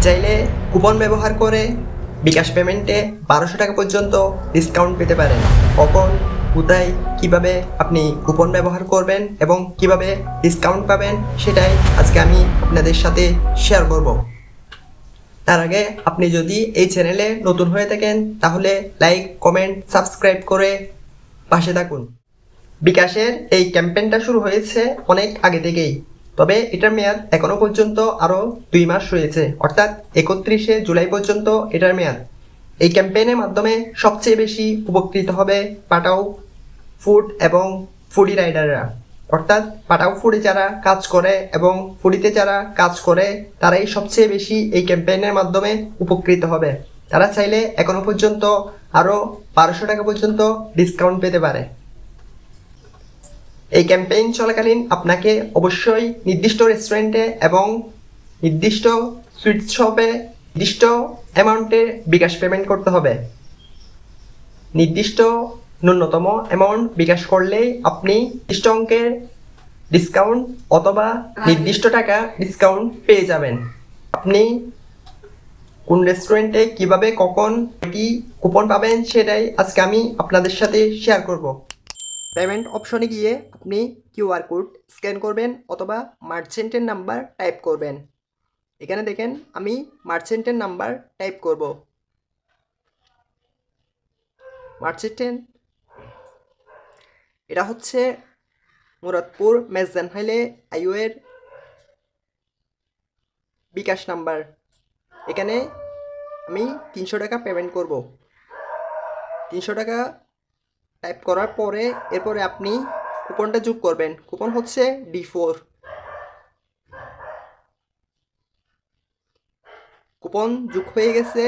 চাইলে কুপন ব্যবহার করে বিকাশ পেমেন্টে বারোশো টাকা পর্যন্ত ডিসকাউন্ট পেতে পারেন। কখন, কোথায়, কীভাবে আপনি কুপন ব্যবহার করবেন এবং কীভাবে ডিসকাউন্ট পাবেন সেটাই আজকে আমি আপনাদের সাথে শেয়ার করব। তার আগে আপনি যদি এই চ্যানেলে নতুন হয়ে থাকেন, তাহলে লাইক কমেন্ট সাবস্ক্রাইব করে পাশে থাকুন। বিকাশের এই ক্যাম্পেইনটা শুরু হয়েছে অনেক আগে থেকেই। তবে এটার মেয়াদ এখনও পর্যন্ত আরও দুই মাস রয়েছে। অর্থাৎ একত্রিশে জুলাই পর্যন্ত এটার মেয়াদ। এই ক্যাম্পেইনের মাধ্যমে সবচেয়ে বেশি উপকৃত হবে পাটাও ফুড এবং ফুডি রাইডাররা। অর্থাৎ পাটাও ফুডে যারা কাজ করে এবং ফুডিতে যারা কাজ করে, তারাই সবচেয়ে বেশি এই ক্যাম্পেইনের মাধ্যমে উপকৃত হবে। তারা চাইলে এখনও পর্যন্ত আরও বারোশো টাকা পর্যন্ত ডিসকাউন্ট পেতে পারে। এই ক্যাম্পেইন চলাকালীন আপনাকে অবশ্যই নির্দিষ্ট রেস্টুরেন্টে এবং নির্দিষ্ট সুইট শপে নির্দিষ্ট অ্যামাউন্টের বিকাশ পেমেন্ট করতে হবে। নির্দিষ্ট ন্যূনতম অ্যামাউন্ট বিকাশ করলেই আপনি নির্দিষ্ট অঙ্কের ডিসকাউন্ট অথবা নির্দিষ্ট টাকা ডিসকাউন্ট পেয়ে যাবেন। আপনি কোন রেস্টুরেন্টে কীভাবে কখন কি কুপন পাবেন সেটাই আজকে আমি আপনাদের সাথে শেয়ার করব। পেমেন্ট অপশনে গিয়ে আপনি কিউআর কোড স্ক্যান করবেন অথবা মার্চেন্টের নাম্বার টাইপ করবেন। এখানে দেখেন আমি মার্চেন্টের নাম্বার টাইপ করব। মার্চেন্টেন এটা হচ্ছে মুরাদপুর মেজদান হাইলে আইওয়ের বিকাশ নাম্বার এখানে আমি তিনশো টাকা পেমেন্ট করব। তিনশো টাকা টাইপ করার পরে এরপরে আপনি কুপনটা যোগ করবেন। কুপন হচ্ছে ডি ফোর কুপন যোগ হয়ে গেছে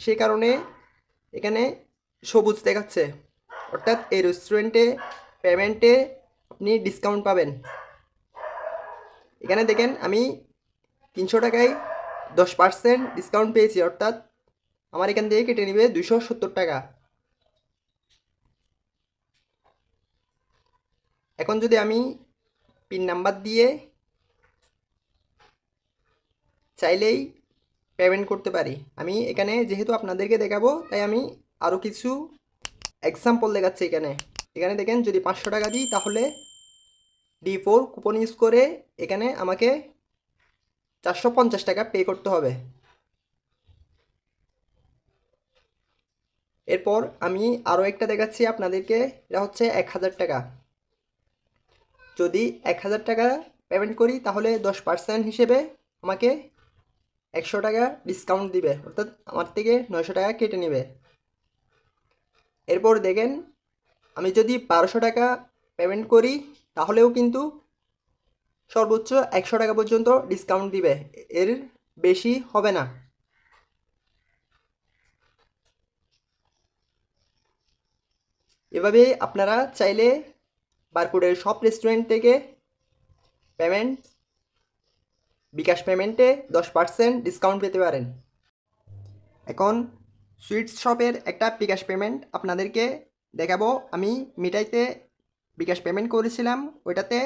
সেই কারণে এখানে সবুজ দেখাচ্ছে। অর্থাৎ এই রেস্টুরেন্টে পেমেন্টে আপনি ডিসকাউন্ট পাবেন। এখানে দেখেন আমি তিনশো টাকায় দশ পার্সেন্ট ডিসকাউন্ট পেয়েছি। অর্থাৎ আমার এখান থেকে কেটে নেবে দুশো সত্তর টাকা। এখন যদি আমি পিন নাম্বার দিয়ে চাইলেই পেমেন্ট করতে পারি। আমি এখানে যেহেতু আপনাদেরকে দেখাবো, তাই আমি আরও কিছু এক্সাম্পল দেখাচ্ছি এখানে। এখানে দেখেন, যদি পাঁচশো টাকা দিই, তাহলে ডি ফোর কুপন ইউজ করে এখানে আমাকে চারশো পঞ্চাশ টাকা পে করতে হবে। এরপর আমি আরও একটা দেখাচ্ছি আপনাদেরকে, এটা হচ্ছে এক হাজার টাকা। যদি এক হাজার টাকা পেমেন্ট করি, তাহলে দশ পার্সেন্ট হিসেবে আমাকে একশো টাকা ডিসকাউন্ট দিবে। অর্থাৎ আমার থেকে নয়শো টাকা কেটে নেবে। এরপর দেখেন, আমি যদি বারোশো টাকা পেমেন্ট করি, তাহলেও কিন্তু সর্বোচ্চ একশো টাকা পর্যন্ত ডিসকাউন্ট দিবে। এর বেশি হবে না। এভাবে আপনারা চাইলে বারকুডের সব রেস্টুরেন্ট থেকে পেমেন্ট বিকাশ পেমেন্টে দশ পার্সেন্ট ডিসকাউন্ট পেতে পারেন। এখন সুইটস শপের একটা বিকাশ পেমেন্ট আপনাদেরকে দেখাবো। আমি মিঠাইতে বিকাশ পেমেন্ট করেছিলাম, ওইটাতে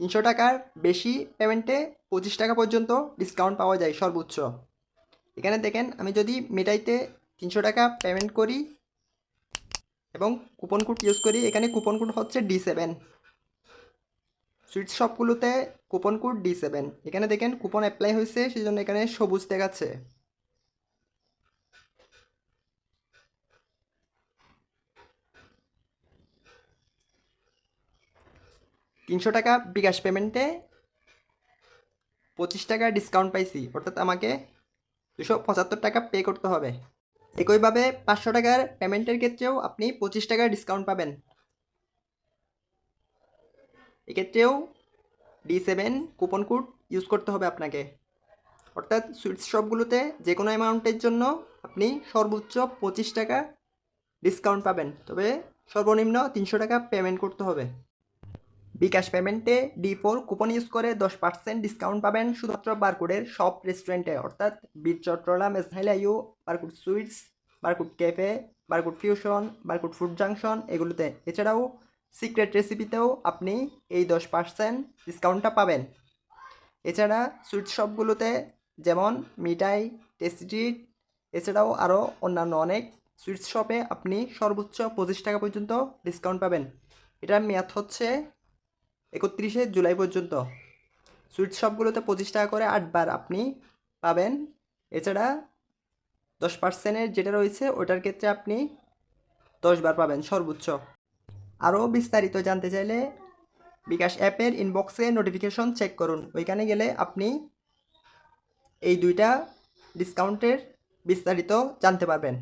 তিনশো টাকার বেশি পেমেন্টে পঁচিশ টাকা পর্যন্ত ডিসকাউন্ট পাওয়া যায় সর্বোচ্চ। এখানে দেখেন, আমি যদি মিঠাইতে তিনশো টাকা পেমেন্ট করি এবং কুপন কোড ইউজ করি, এখানে কুপন কোড হচ্ছে ডি সেভেন সুইট শপগুলোতে কুপন কোড ডি সেভেন এখানে দেখেন কুপন অ্যাপ্লাই হয়েছে সেই জন্য এখানে সবুজ দেখাচ্ছে। তিনশো টাকা বিকাশ পেমেন্টে পঁচিশ টাকা ডিসকাউন্ট পাইছি, অর্থাৎ আমাকে দুশো পঁচাত্তর টাকা পে করতে হবে। একইভাবে পাঁচশো টাকার পেমেন্টের ক্ষেত্রেও আপনি পঁচিশ টাকার ডিসকাউন্ট পাবেন। এক্ষেত্রেও D seven coupon code use করতে হবে আপনাকে। অর্থাৎ সুইটস শপগুলোতে যে কোনো অ্যামাউন্টের জন্য আপনি সর্বোচ্চ পঁচিশ টাকা ডিসকাউন্ট পাবেন। তবে সর্বনিম্ন তিনশো টাকা পেমেন্ট করতে হবে। বিকাশ পেমেন্টে ডি ফোর কুপন ইউজ করে দশ পার্সেন্ট ডিসকাউন্ট পাবেন শুধুমাত্র বারকুডের সব রেস্টুরেন্টে, অর্থাৎ Bir Chattala মেসহাইলাইউ Barcode sweets, Barcode cafe, Barcode fusion, Barcode food junction এগুলোতে। এছাড়াও সিক্রেট রেসিপিতেও আপনি এই দশ পার্সেন্ট ডিসকাউন্টটা পাবেন। এছাড়া সুইট শপগুলোতে যেমন মিঠাই টেস্টিট এছাড়াও আরও অন্যান্য অনেক সুইটস শপে আপনি সর্বোচ্চ পঁচিশ টাকা পর্যন্ত ডিসকাউন্ট পাবেন। এটার মেয়াদ হচ্ছে একত্রিশে জুলাই পর্যন্ত। সুইট শপগুলোতে পঁচিশ টাকা করে আটবার আপনি পাবেন। এছাড়া দশ পার্সেন্টের যেটা রয়েছে, ওটার ক্ষেত্রে আপনি দশবার পাবেন সর্বোচ্চ। আরও বিস্তারিত জানতে চাইলে বিকাশ অ্যাপের ইনবক্সে নোটিফিকেশন চেক করুন। ওইখানে গেলে আপনি এই দুইটা ডিসকাউন্টের বিস্তারিত জানতে পারবেন।